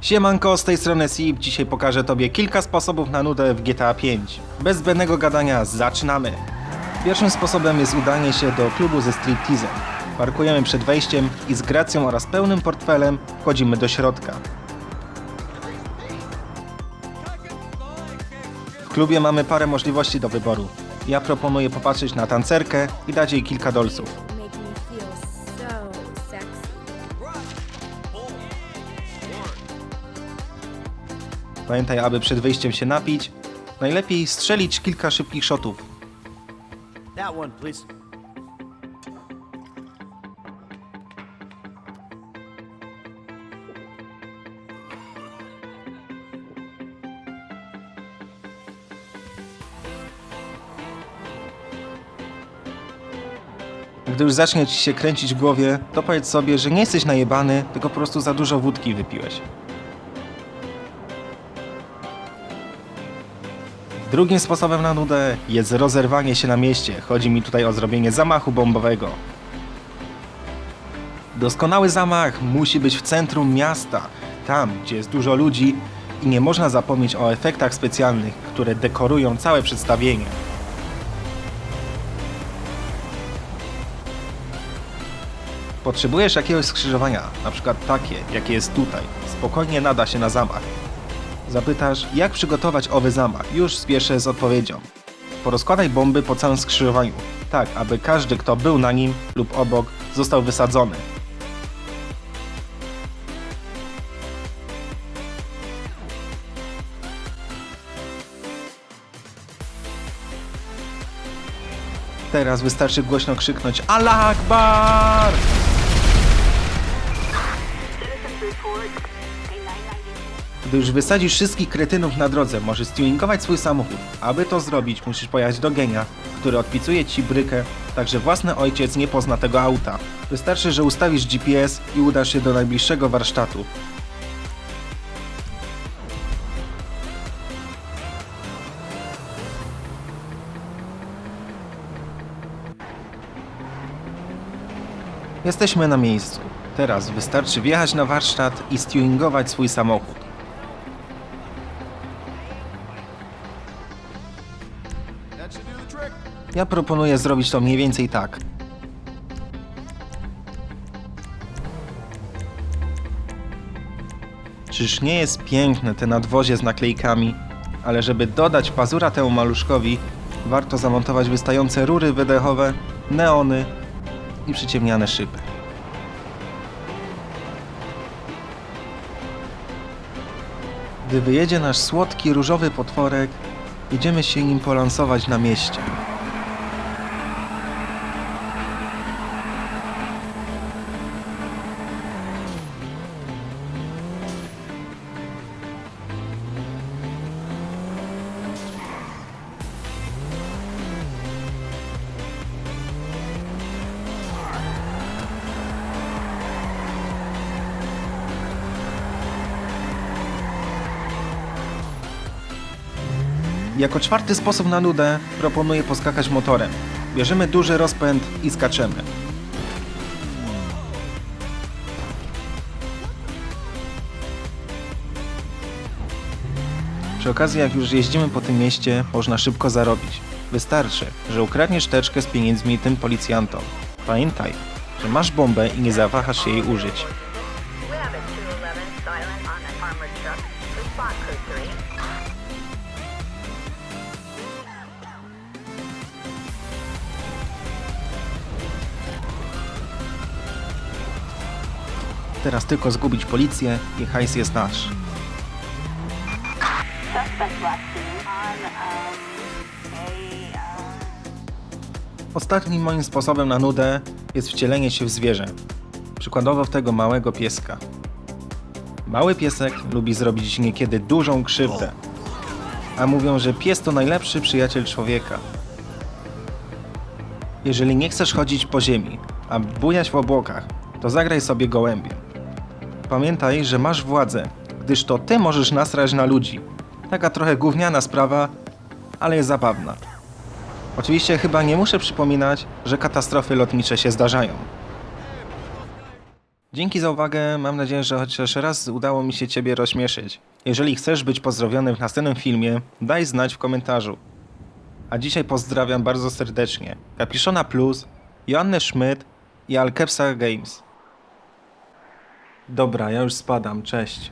Siemanko, z tej strony Sip. Dzisiaj pokażę Tobie kilka sposobów na nudę w GTA 5. Bez zbędnego gadania, zaczynamy! Pierwszym sposobem jest udanie się do klubu ze stripteasem. Parkujemy przed wejściem i z gracją oraz pełnym portfelem wchodzimy do środka. W klubie mamy parę możliwości do wyboru. Ja proponuję popatrzeć na tancerkę i dać jej kilka dolców. Pamiętaj, aby przed wyjściem się napić, najlepiej strzelić kilka szybkich shotów. That one, please. Gdy już zacznie ci się kręcić w głowie, to powiedz sobie, że nie jesteś najebany, tylko po prostu za dużo wódki wypiłeś. Drugim sposobem na nudę jest rozerwanie się na mieście. Chodzi mi tutaj o zrobienie zamachu bombowego. Doskonały zamach musi być w centrum miasta, tam gdzie jest dużo ludzi i nie można zapomnieć o efektach specjalnych, które dekorują całe przedstawienie. Potrzebujesz jakiegoś skrzyżowania, na przykład takie, jakie jest tutaj. Spokojnie nada się na zamach. Zapytasz, jak przygotować owy zamach? Już spieszę z odpowiedzią. Porozkładaj bomby po całym skrzyżowaniu, tak aby każdy, kto był na nim lub obok, został wysadzony. Teraz wystarczy głośno krzyknąć Allah Akbar! Gdy już wysadzisz wszystkich kretynów na drodze, możesz tuningować swój samochód. Aby to zrobić, musisz pojechać do genia, który odpicuje ci brykę, tak że własny ojciec nie pozna tego auta. Wystarczy, że ustawisz GPS i udasz się do najbliższego warsztatu. Jesteśmy na miejscu. Teraz wystarczy wjechać na warsztat i stuningować swój samochód. Ja proponuję zrobić to mniej więcej tak. Czyż nie jest piękne te nadwozie z naklejkami, ale żeby dodać pazura temu maluszkowi, warto zamontować wystające rury wydechowe, neony i przyciemniane szyby. Gdy wyjedzie nasz słodki różowy potworek, idziemy się nim polansować na mieście. Jako czwarty sposób na nudę proponuję poskakać motorem. Bierzemy duży rozpęd i skaczemy. Przy okazji, jak już jeździmy po tym mieście, można szybko zarobić. Wystarczy, że ukradniesz teczkę z pieniędzmi tym policjantom. Pamiętaj, że masz bombę i nie zawahasz się jej użyć. Teraz tylko zgubić policję i hajs jest nasz. Ostatnim moim sposobem na nudę jest wcielenie się w zwierzę. Przykładowo w tego małego pieska. Mały piesek lubi zrobić niekiedy dużą krzywdę. A mówią, że pies to najlepszy przyjaciel człowieka. Jeżeli nie chcesz chodzić po ziemi, a bujać w obłokach, to zagraj sobie gołębiem. Pamiętaj, że masz władzę, gdyż to ty możesz nasrać na ludzi. Taka trochę gówniana sprawa, ale jest zabawna. Oczywiście chyba nie muszę przypominać, że katastrofy lotnicze się zdarzają. Dzięki za uwagę, mam nadzieję, że chociaż raz udało mi się Ciebie rozśmieszyć. Jeżeli chcesz być pozdrowiony w następnym filmie, daj znać w komentarzu. A dzisiaj pozdrawiam bardzo serdecznie Kapiszona Plus, Joannę Schmidt i Alkepsa Games. Dobra, ja już spadam, cześć.